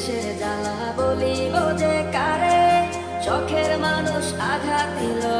কিসের জ্বালা বলিব যে কারে? চোখের মানুষ আঘাত দিলো।